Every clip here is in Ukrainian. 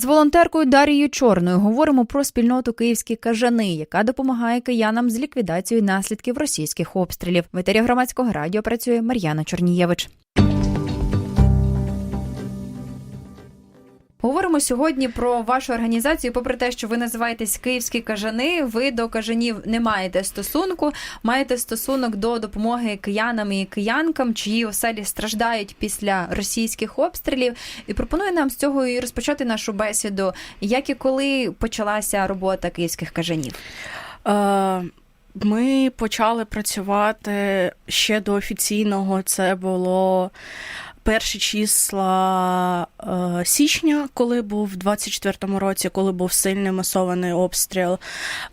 З волонтеркою Дарією Чорною говоримо про спільноту Київські кажани, яка допомагає киянам з ліквідацією наслідків російських обстрілів. В етері громадського радіо працює Мар'яна Чорнієвич. Говоримо сьогодні про вашу організацію. Попри те, що ви називаєтесь Київські кажани, ви до кажанів не маєте стосунку, маєте стосунок до допомоги киянам і киянкам, чиї оселі страждають після російських обстрілів. І пропоную нам з цього і розпочати нашу бесіду. Як і коли почалася робота київських кажанів? Е, Ми почали працювати ще до офіційного. Це було перші числа е, січня, коли був в 24-му році, коли був сильний масований обстріл.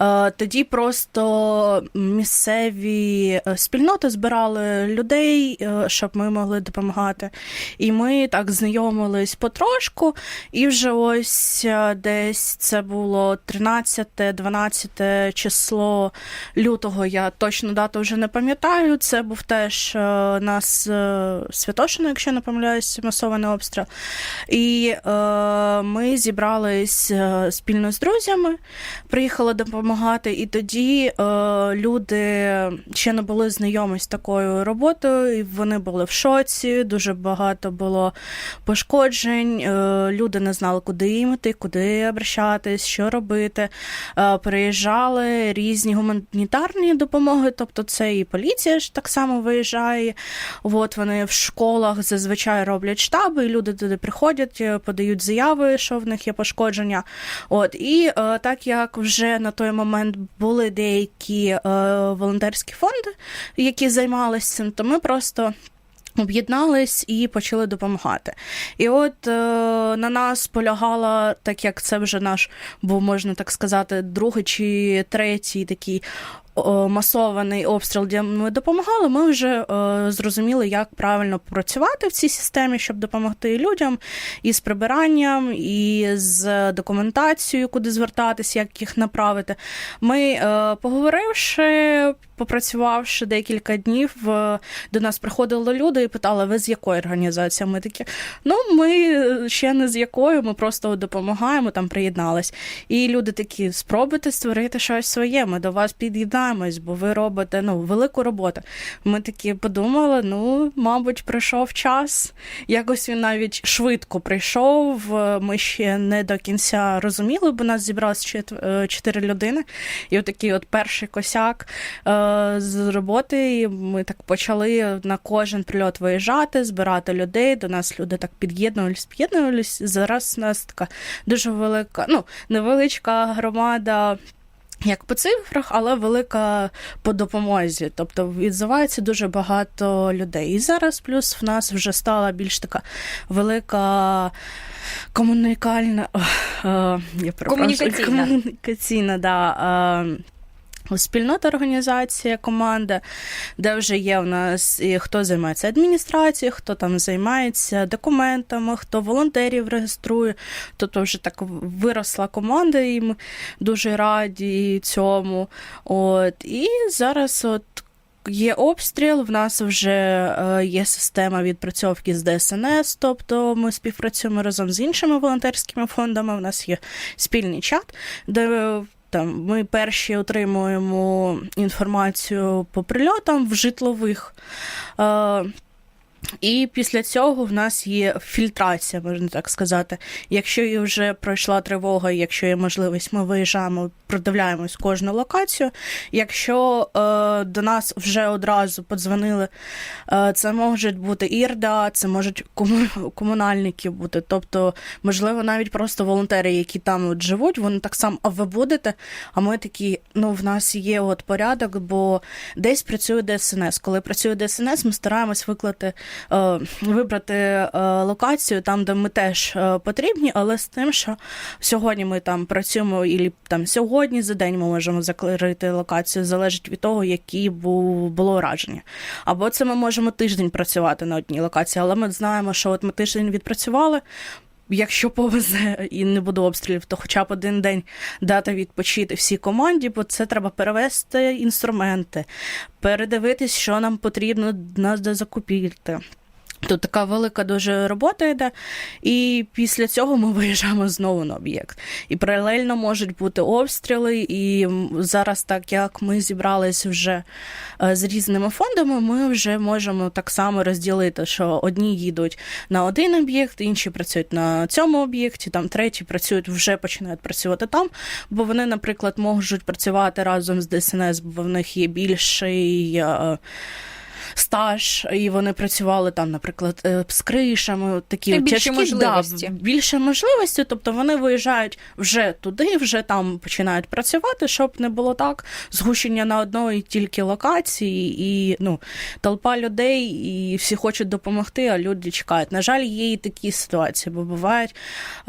Е, тоді просто місцеві е, спільноти збирали людей, е, щоб ми могли допомагати. І ми так знайомились потрошку. І вже ось е, десь це було 13-12 число лютого. Я точно дату вже не пам'ятаю. Це був теж е, нас е, Святошино, якщо не помиляюсь, масований обстріл. І е, ми зібрались е, спільно з друзями, приїхали допомагати, і тоді е, люди ще не були знайомі з такою роботою, і вони були в шоці. Дуже багато було пошкоджень. Е, люди не знали, куди їм йти, куди обращатись, що робити. Е, приїжджали різні гуманітарні допомоги, тобто це і поліція ж так само виїжджає. От вони в школах зазвичай роблять штаби, і люди туди приходять, е, подають заяви, що в них є пошкодження. От і е, так як вже на той момент були деякі е, волонтерські фонди, які займалися цим, то ми просто. Об'єднались і почали допомагати. І от е, на нас полягала, так як це вже наш був, можна так сказати, другий чи третій такий масований обстріл, де ми допомагали, ми вже е, зрозуміли, як правильно працювати в цій системі, щоб допомогти людям і з прибиранням, і з документацією, куди звертатися, як їх направити. Ми, е, поговоривши, попрацювавши декілька днів, е, до нас приходили люди і питали, ви з якої організації? Ми такі, ну ми ще не з якою, ми просто допомагаємо, там приєднались. І люди такі, спробуйте створити щось своє, ми до вас під'єднаємось, бо ви робите ну, велику роботу. Ми такі подумали, ну, мабуть, прийшов час. Якось він навіть швидко прийшов. Ми ще не до кінця розуміли, бо нас зібралось е, чотири людини. І отакий от перший косяк е, з роботи. І ми так почали на кожен прильот виїжджати, збирати людей. До нас люди так під'єднувались, під'єднувались. Зараз у нас така дуже велика, ну, невеличка громада. Як по цифрах, але велика по допомозі. Тобто відзивається дуже багато людей. І зараз плюс в нас вже стала більш така велика комунікальна е, е, я Комунікаційна. комунікаційна, да. е, Спільнота організація, команда, де вже є у нас і хто займається адміністрацією, хто там займається документами, хто волонтерів реєструє. Тобто вже так виросла команда, і ми дуже раді цьому. От. І зараз от Є обстріл, в нас вже е, є система відпрацьовки з ДСНС, тобто ми співпрацюємо разом з іншими волонтерськими фондами. У нас є спільний чат, де е, там ми перші отримуємо інформацію по прильотам в житлових. І після цього в нас є фільтрація, можна так сказати. Якщо і вже пройшла тривога, якщо є можливість, ми виїжджаємо, продивляємось кожну локацію. Якщо е, до нас вже одразу подзвонили, е, це можуть бути ірда, це можуть кому- комунальники бути. Тобто, можливо, навіть просто волонтери, які там от живуть, вони так само, а ви будете? А ми такі, ну, в нас є от порядок, бо десь працює ДСНС. Коли працює ДСНС, ми стараємось виклати, вибрати е, локацію там, де ми теж е, потрібні, але з тим, що сьогодні ми там працюємо, і там сьогодні за день ми можемо закрити локацію, залежить від того, які було ураження. Або це ми можемо тиждень працювати на одній локації, але ми знаємо, що от ми тиждень відпрацювали. Якщо повезе і не буде обстрілів, то хоча б один день дати відпочити всій команді, бо це треба перевести інструменти, передивитись, що нам потрібно нас закупити. Тут така велика дуже робота йде, і після цього ми виїжджаємо знову на об'єкт. І паралельно можуть бути обстріли. І зараз, так як ми зібралися вже е, з різними фондами, ми вже можемо так само розділити, що одні їдуть на один об'єкт, інші працюють на цьому об'єкті, там треті працюють, вже починають працювати там, бо вони, наприклад, можуть працювати разом з ДСНС, бо в них є більший. Стаж, і вони працювали там, наприклад, е, з кришами, такі І більші тяжкі можливості. Да, більше можливості. Тобто вони виїжджають вже туди, вже там починають працювати, щоб не було так. Згущення на одної тільки локації, і ну, толпа людей, і всі хочуть допомогти, а люди чекають. На жаль, є і такі ситуації, бо бувають,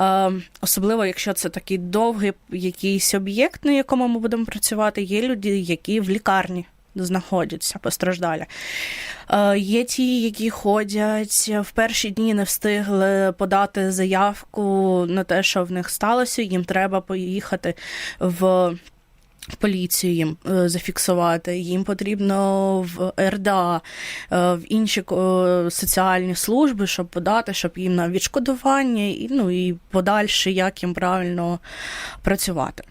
е, особливо якщо це такий довгий якийсь об'єкт, на якому ми будемо працювати, є люди, які в лікарні знаходяться постраждалі. Е, Є ті, які ходять в перші дні не встигли подати заявку на те, що в них сталося. Їм треба поїхати в. Поліцію їм е, зафіксувати, їм потрібно в РДА, е, в інші е, соціальні служби, щоб подати, щоб їм на відшкодування, і, ну і подальше, як їм правильно працювати.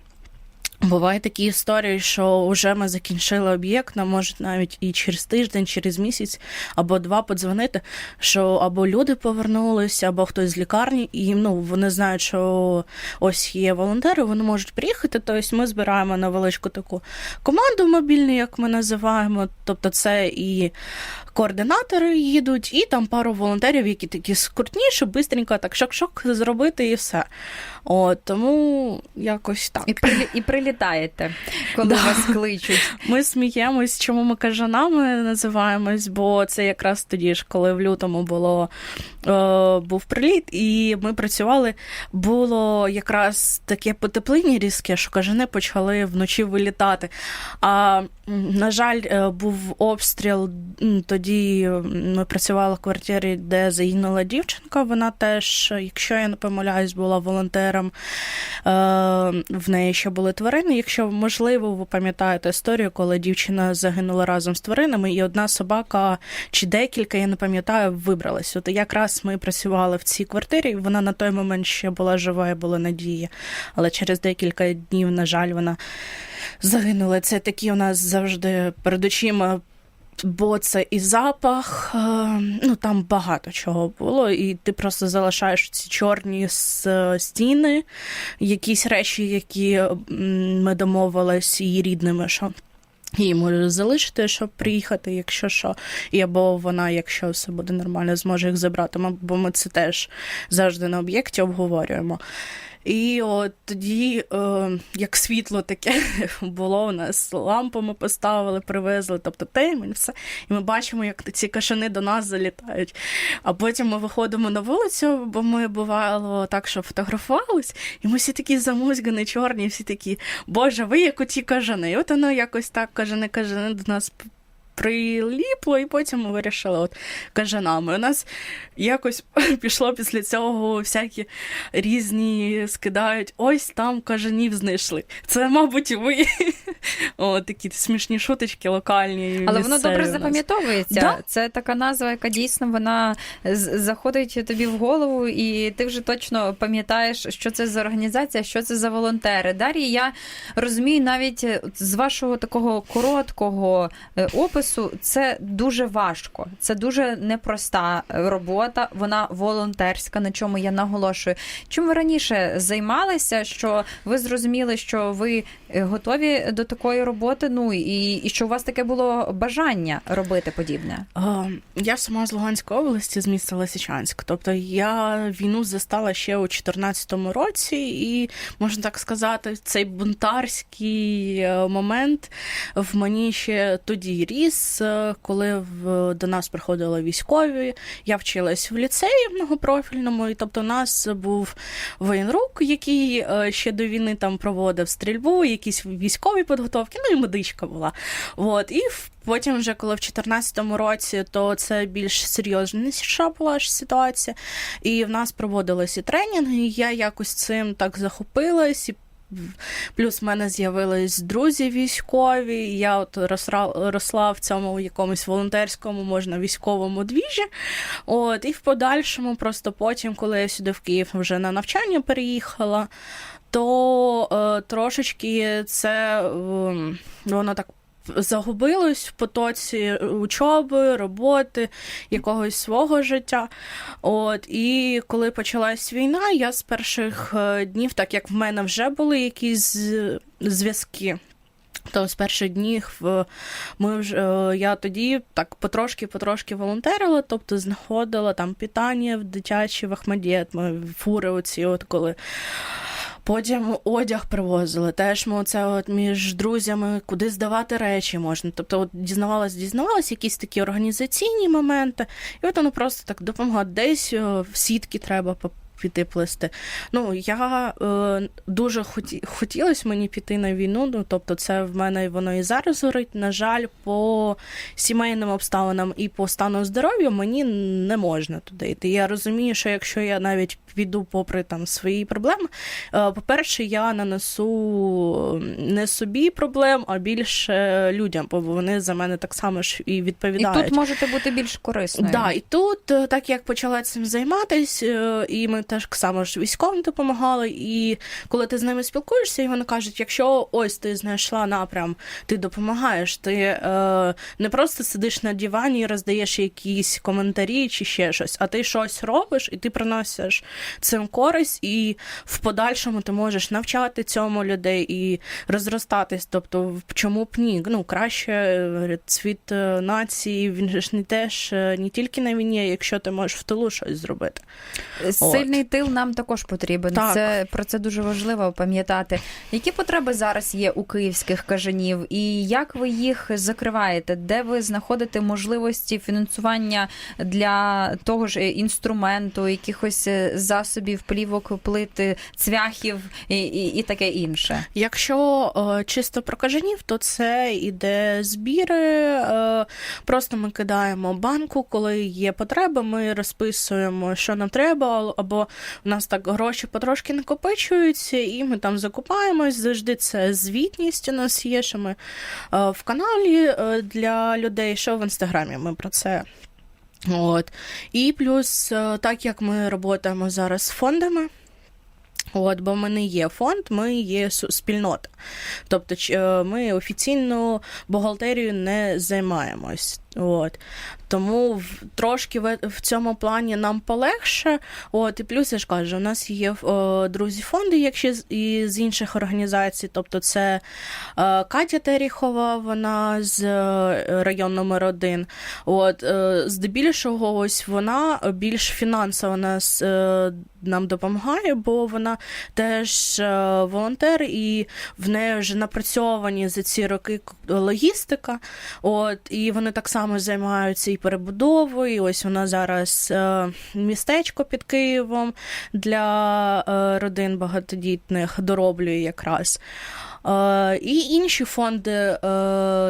Бувають такі історії, що вже ми закінчили об'єкт, нам можуть навіть і через тиждень, через місяць або два подзвонити, що або люди повернулися, або хтось з лікарні, і ну вони знають, що ось є волонтери, вони можуть приїхати. Тобто ми збираємо невеличку таку команду мобільну, як ми називаємо. Тобто, це і координатори їдуть, і там пару волонтерів, які такі скрутніші, бистренько так шок-шок зробити і все. От тому якось так. І, прилі... прилітаєте, коли Да. вас кличуть. Ми сміємось, чому ми кажанами називаємось, бо це якраз тоді ж, коли в лютому було е, був приліт, і ми працювали. Було якраз таке потепління різке, що кажани почали вночі вилітати. А на жаль, е, був обстріл. Тоді ми працювали в квартирі, де загинула дівчинка. Вона теж, якщо я не помиляюсь, була волонтером. Е, В неї ще були тварини. Якщо можливо, ви пам'ятаєте історію, коли дівчина загинула разом з тваринами, і одна собака чи декілька, я не пам'ятаю, вибралась. От якраз ми працювали в цій квартирі. Вона на той момент ще була жива і була надія. Але через декілька днів, на жаль, вона загинула. Це такі у нас завжди перед очима. Бо це і запах, е, ну там багато чого було, і ти просто залишаєш ці чорні стіни, якісь речі, які ми домовились її рідними, що її можуть залишити, щоб приїхати, якщо що, і або вона, якщо все буде нормально, зможе їх забрати. Бо ми це теж завжди на об'єкті обговорюємо. І от тоді, е, як світло таке було у нас, лампу ми поставили, привезли, тобто темень, все. І ми бачимо, як ці кашани до нас залітають. А потім ми виходимо на вулицю, бо ми бувало так, що фотографувались, і ми всі такі замузгані, чорні, всі такі, Боже, ви як оті кажани. І от воно якось так кажани, кажани до нас приліпло, і потім ми вирішили от кажанами. У нас якось пішло після цього всякі різні скидають. Ось там кажанів знайшли. Це, мабуть, ви. О, такі смішні шуточки локальні. Але воно добре запам'ятовується. Да. Це така назва, яка дійсно вона заходить тобі в голову, і ти вже точно пам'ятаєш, що це за організація, що це за волонтери. Дар'я, я розумію, навіть з вашого такого короткого е, опису, це дуже важко. Це дуже непроста е, робота. Вона волонтерська, на чому я наголошую. Чим ви раніше займалися? Що ви зрозуміли, що ви готові до такої роботи? Ну і, і що у вас таке було бажання робити подібне? Я сама з Луганської області, з міста Лисичанськ. Тобто я війну застала ще у 2014 році, і можна так сказати, цей бунтарський е, момент в мені ще тоді ріс, е, коли в, до нас приходили військові. Я вчилась в ліцеї многопрофільному, і тобто у нас був воєнрук, який е, ще до війни там проводив стрільбу, якісь військові підготовки, ну і медичка була. От, і потім, вже коли в 2014 році, то це більш серйозніша була ж ситуація. І в нас проводилися тренінги, і я якось цим так захопилась і Плюс в мене з'явились друзі військові. Я от росла, росла в цьому якомусь волонтерському, можна військовому двіжі. От, і в подальшому, просто потім, коли я сюди в Київ вже на навчання переїхала, то е, трошечки це е, воно так. Загубилось в потоці учоби, роботи, якогось свого життя. От, і коли почалась війна, я з перших е, днів, так як в мене вже були якісь зв'язки. То з перших днів е, ми вже е, я тоді так потрошки-потрошки волонтерила, тобто знаходила там питання в дитячі в фури оці, от коли. Потім одяг привозили. Теж ми оце от між друзями, куди здавати речі можна. Тобто, от дізнавалась, дізнавалась, якісь такі організаційні моменти, і от воно просто так допомагає. Десь е, в сітки треба піти плести. Ну, я е, дуже хоті, хотілося мені піти на війну. Ну, тобто, це в мене воно і зараз горить. На жаль, по сімейним обставинам і по стану здоров'я мені не можна туди йти. Я розумію, що якщо я навіть піду попри там свої проблеми, е, по-перше, я нанесу не собі проблем, а більше людям, бо вони за мене так само ж і І відповідають. тут можете бути більш корисною. Да, і тут, е, так як почала цим займатися, е, і ми теж само ж військовим допомагали. І коли ти з ними спілкуєшся, і вони кажуть, якщо ось ти знайшла напрям, ти допомагаєш, ти е, не просто сидиш на дивані і роздаєш якісь коментарі чи ще щось, а ти щось робиш, і ти приносиш цим користь, і в подальшому ти можеш навчати цьому людей і розростатись. Тобто, чому б ні? Ну, краще е, цвіт е, нації, він ж не теж е, не тільки на війні, якщо ти можеш в тилу щось зробити. Сильний тил нам також потрібен. Так. Це про це дуже важливо пам'ятати. Які потреби зараз є у київських кажанів, і як ви їх закриваєте? Де ви знаходите можливості фінансування для того ж е, інструменту, якихось е, засобів, плівок, плити, цвяхів і, і, і таке інше? Якщо е, чисто про кажанів, то це іде збіри. Е, просто ми кидаємо банку, коли є потреба, ми розписуємо, що нам треба, або у нас так гроші потрошки накопичуються, і ми там закупаємось. Завжди це звітність у нас є, що ми е, в каналі е, для людей, що в інстаграмі ми про це. От. І плюс, е, так як ми працюємо зараз з фондами. От, бо ми не є фонд, ми є спільнота. Тобто ми офіційно бухгалтерію не займаємось. От. Тому в- трошки в, в цьому плані нам полегше. От, і плюс я ж кажу, у нас є е, друзі фонди, якщо з, і з інших організацій. Тобто це е, Катя Теріхова, вона з е, район номер 1 От, е, здебільшого, ось вона більш фінансово нас е, нам допомагає, бо вона теж е, волонтер, і в неї вже напрацьовані за ці роки логістика. От, і вони так само займаються і перебудовою. І ось вона зараз е, містечко під Києвом для е, родин багатодітних дороблює якраз. Е, і інші фонди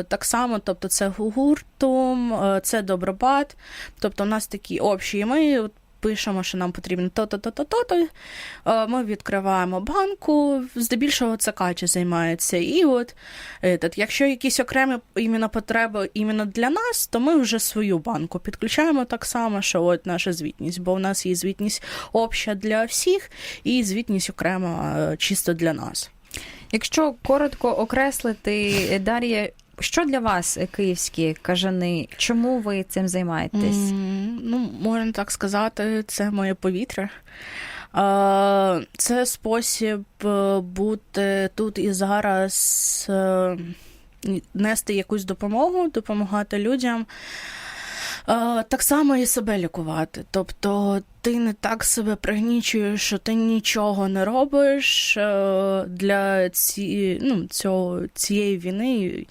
так само, тобто це гуртом, це Добробат. Тобто у нас такі общі. І ми пишемо, що нам потрібно то-то, то-то, то-то. Е, Ми відкриваємо банку, здебільшого це Катя займається. І от якщо якісь окремі іменно потреби іменно для нас, то ми вже свою банку підключаємо так само, що от наша звітність, бо в нас є звітність обща для всіх і звітність окрема е, чисто для нас. Якщо коротко окреслити, Дар'я, що для вас е, київські кажани? Чому ви цим займаєтесь? Mm, Ну, можна так сказати, це моє повітря. Це спосіб е, бути тут і зараз, е, нести якусь допомогу, допомагати людям. Е, Так само і себе лікувати. Тобто ти не так себе пригнічуєш, що ти нічого не робиш е, для ці, ну, цього, цієї війни.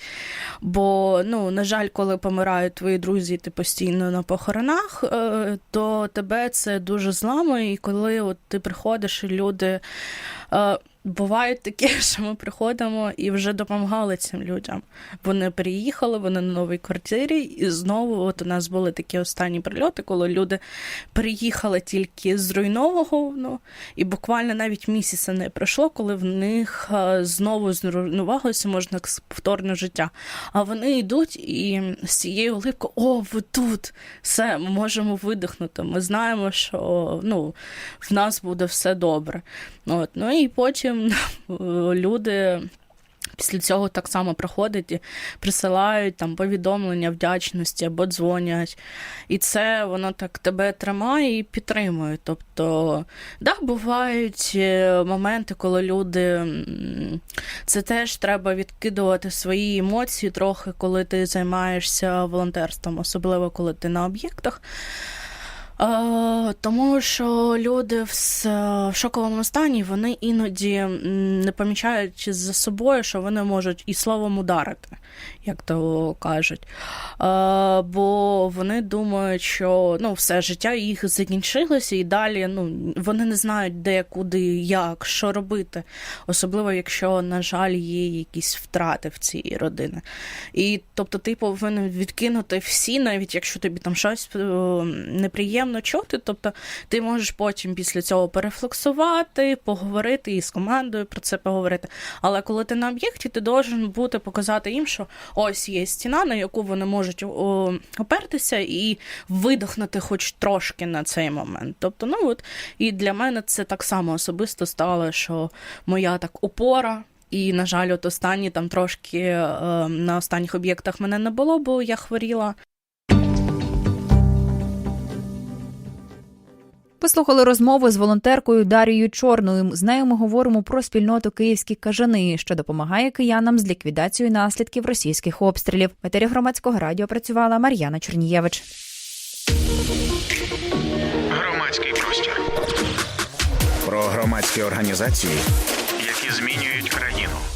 Бо, ну, на жаль, коли помирають твої друзі, ти постійно на похоронах, е, то тебе це дуже зламує. І коли от ти приходиш, і люди. Бувають такі, що ми приходимо і вже допомагали цим людям. Вони переїхали, вони на новій квартирі, і знову от у нас були такі останні прильоти, коли люди переїхали тільки з руйнового, ну, і буквально навіть місяця не пройшло, коли в них е, знову зруйнувалося можна повторне життя. А вони йдуть і з цією улипкою, о, ви тут, все, ми можемо видихнути. Ми знаємо, що ну, в нас буде все добре. От, ну і потім е, люди. Після цього так само приходять і присилають там повідомлення вдячності або дзвонять. І це воно так тебе тримає і підтримує. Тобто, да, бувають е, моменти, коли люди це теж треба відкидувати свої емоції трохи, коли ти займаєшся волонтерством, особливо коли ти на об'єктах. Е, тому що люди в, шоковому стані вони іноді не помічають за собою, що вони можуть і словом ударити, як то кажуть. Е, бо вони думають, що ну, все життя їх закінчилося, і далі ну, вони не знають, де, куди, як, що робити. Особливо, якщо, на жаль, є якісь втрати в цій родини. І тобто ти повинен відкинути всі, навіть якщо тобі там щось е, неприємно чути. Тобто ти можеш потім після цього перефлексувати, поговорити і з командою про це поговорити. Але коли ти на об'єкті, ти должен бути показати їм, що ось є стіна, на яку вони можуть опертися і видихнути хоч трошки на цей момент. Тобто, ну от і для мене це так само особисто стало, що моя так опора. І, на жаль, от останні там трошки е, на останніх об'єктах мене не було, бо я хворіла. Послухали розмову з волонтеркою Дарією Чорною. З нею ми говоримо про спільноту Київські кажани, що допомагає киянам з ліквідацією наслідків російських обстрілів. В етері громадського радіо працювала Мар'яна Чернієвич. Громадський простір, про громадські організації. які змінюють країну.